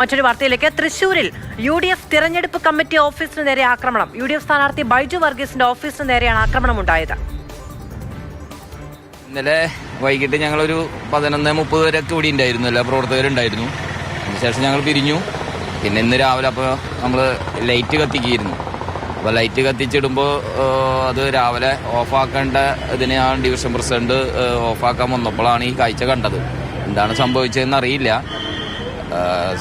മറ്റൊരു വാർത്തയിലേക്ക്. തൃശൂരിൽ യു ഡി എഫ് തിരഞ്ഞെടുപ്പ് കമ്മിറ്റി ഓഫീസിന് നേരെ ആക്രമണം. യു ഡി എഫ് സ്ഥാനാർത്ഥി ബൈജു വർഗീസിന്റെ ഓഫീസിന് നേരെയാണ് ആക്രമണം ഉണ്ടായത് ഇന്നലെ വൈകിട്ട് ഞങ്ങളൊരു പതിനൊന്ന് മുപ്പത് വരെയൊക്കെ ഇവിടെ ഉണ്ടായിരുന്നു. എല്ലാ പ്രവർത്തകരുണ്ടായിരുന്നു. അതിനുശേഷം ഞങ്ങൾ പിരിഞ്ഞു. പിന്നെ ഇന്ന് രാവിലെ അപ്പോൾ നമ്മൾ ലൈറ്റ് കത്തിക്കിയിരുന്നു അപ്പോൾ ലൈറ്റ് കത്തിച്ചിടുമ്പോൾ അത് രാവിലെ ഓഫാക്കേണ്ട ഇതിനെ ആ ഡിവിഷൻ പ്രസിഡന്റ് ഓഫാക്കാൻ വന്നപ്പോഴാണ് ഈ കാഴ്ച കണ്ടത്. എന്താണ് സംഭവിച്ചതെന്ന് അറിയില്ല.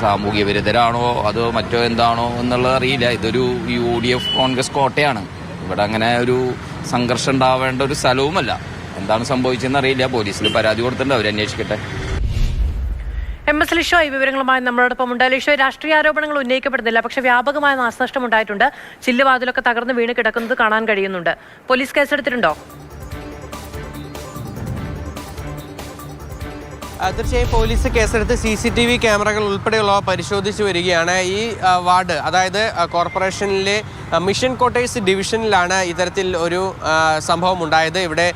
സാമൂഹ്യ വിരുദ്ധരാണോ? അതോ മറ്റോ എന്താണോ എന്നുള്ളത് അറിയില്ല. ഇതൊരു യു ഡി എഫ് കോൺഗ്രസ് കോട്ടയാണ്. ഇവിടെ അങ്ങനെ ഒരു സംഘർഷം ഉണ്ടാവേണ്ട ഒരു സ്ഥലവുമല്ല. എന്താണ് സംഭവിച്ചതെന്ന് അറിയില്ല. പോലീസിൽ പരാതി കൊടുത്തിട്ടുണ്ട്. അവർ അന്വേഷിക്കട്ടെ. എം എസ് ലിഷോ ഈ വിവരങ്ങളുമായി നമ്മളോടൊപ്പം ഉണ്ട്. ലിഷോ രാഷ്ട്രീയ ആരോപണങ്ങൾ ഉന്നയിക്കപ്പെടുന്നില്ല. പക്ഷേ വ്യാപകമായ നാശനഷ്ടം ഉണ്ടായിട്ടുണ്ട് ചില്ലുവാതിലൊക്കെ തകർന്ന് വീണ് കിടക്കുന്നത് കാണാൻ കഴിയുന്നുണ്ട്. പോലീസ് കേസെടുത്തിട്ടുണ്ടോ? തീർച്ചയായും പോലീസ് കേസെടുത്ത് സി സി ടി വി ക്യാമറകൾ ഉൾപ്പെടെയുള്ളവ പരിശോധിച്ചു വരികയാണ്. ഈ വാർഡ് അതായത് കോർപ്പറേഷനിലെ മിഷൻ കോട്ടേഴ്സ് ഡിവിഷനിലാണ് ഇത്തരത്തിൽ ഒരു സംഭവം ഉണ്ടായത്. ഇവിടെ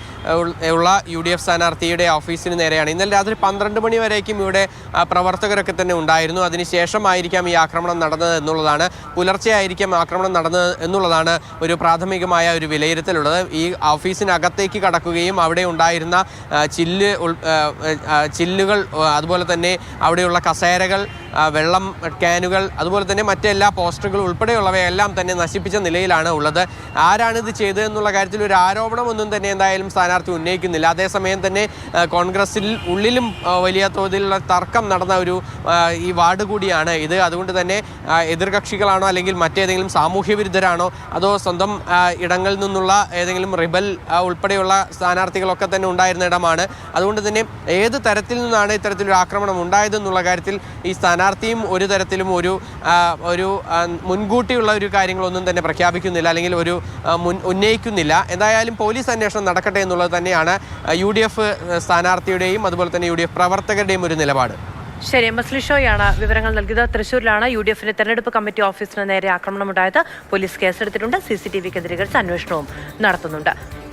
ഉള്ള യു ഡി എഫ് സ്ഥാനാർത്ഥിയുടെ ഓഫീസിന് നേരെയാണ്. ഇന്നലെ രാത്രി പന്ത്രണ്ട് മണി വരേക്കും ഇവിടെ പ്രവർത്തകരൊക്കെ തന്നെ ഉണ്ടായിരുന്നു. അതിനുശേഷമായിരിക്കാം ഈ ആക്രമണം നടന്നത് എന്നുള്ളതാണ്. പുലർച്ചെയായിരിക്കാം ആക്രമണം നടന്നത് എന്നുള്ളതാണ് ഒരു പ്രാഥമികമായ ഒരു വിലയിരുത്തലുള്ളത്. ഈ ഓഫീസിനകത്തേക്ക് കടക്കുകയും അവിടെ ഉണ്ടായിരുന്ന ചില്ല് ചില്ല് ആ, അതുപോലെ തന്നെ അവിടെയുള്ള കസേരകൾ വെള്ളം ക്യാനുകൾ അതുപോലെ തന്നെ മറ്റെല്ലാ പോസ്റ്ററുകൾ ഉൾപ്പെടെയുള്ളവയെല്ലാം തന്നെ നശിപ്പിച്ച നിലയിലാണ് ഉള്ളത്. ആരാണിത് ചെയ്തതെന്നുള്ള കാര്യത്തിൽ ഒരു ആരോപണമൊന്നും തന്നെ എന്തായാലും സ്ഥാനാർത്ഥി ഉന്നയിക്കുന്നില്ല. അതേസമയം തന്നെ കോൺഗ്രസിൽ ഉള്ളിലും വലിയ തോതിലുള്ള തർക്കം നടന്ന ഒരു ഈ വാർഡ് കൂടിയാണ് ഇത്. അതുകൊണ്ട് തന്നെ എതിർകക്ഷികളാണോ അല്ലെങ്കിൽ മറ്റേതെങ്കിലും സാമൂഹ്യ വിരുദ്ധരാണോ അതോ സ്വന്തം ഇടങ്ങളിൽ നിന്നുള്ള ഏതെങ്കിലും റിബൽ ഉൾപ്പെടെയുള്ള സ്ഥാനാർത്ഥികളൊക്കെ തന്നെ ഉണ്ടായിരുന്ന ഇടമാണ്. അതുകൊണ്ട് തന്നെ ഏത് തരത്തിൽ നിന്നാണ് ഇത്തരത്തിലൊരു ആക്രമണം ഉണ്ടായതെന്നുള്ള കാര്യത്തിൽ ഈ സ്ഥാനാർത്ഥിയും ഒരു തരത്തിലും ഒരു ഒരു മുൻകൂട്ടിയുള്ള ഒരു കാര്യങ്ങളൊന്നും തന്നെ പ്രഖ്യാപിക്കുന്നില്ല അല്ലെങ്കിൽ ഒരു മുൻ ഉന്നയിക്കുന്നില്ല. എന്തായാലും പോലീസ് അന്വേഷണം നടക്കട്ടെ എന്നുള്ളത് തന്നെയാണ് യു ഡി എഫ് സ്ഥാനാർത്ഥിയുടെയും അതുപോലെ തന്നെ യു ഡി എഫ് പ്രവർത്തകരുടെയും ഒരു നിലപാട്. ശരി എം. എസ് ലിഷോയാണ് വിവരങ്ങൾ നൽകിയത്. തൃശൂരിലാണ് യു ഡി എഫിന്റെ തെരഞ്ഞെടുപ്പ് കമ്മിറ്റി ഓഫീസിന് നേരെ ആക്രമണം ഉണ്ടായത് പോലീസ് കേസെടുത്തിട്ടുണ്ട്. സി സി ടി വി കേന്ദ്രീകരിച്ച് അന്വേഷണവും നടത്തുന്നുണ്ട്.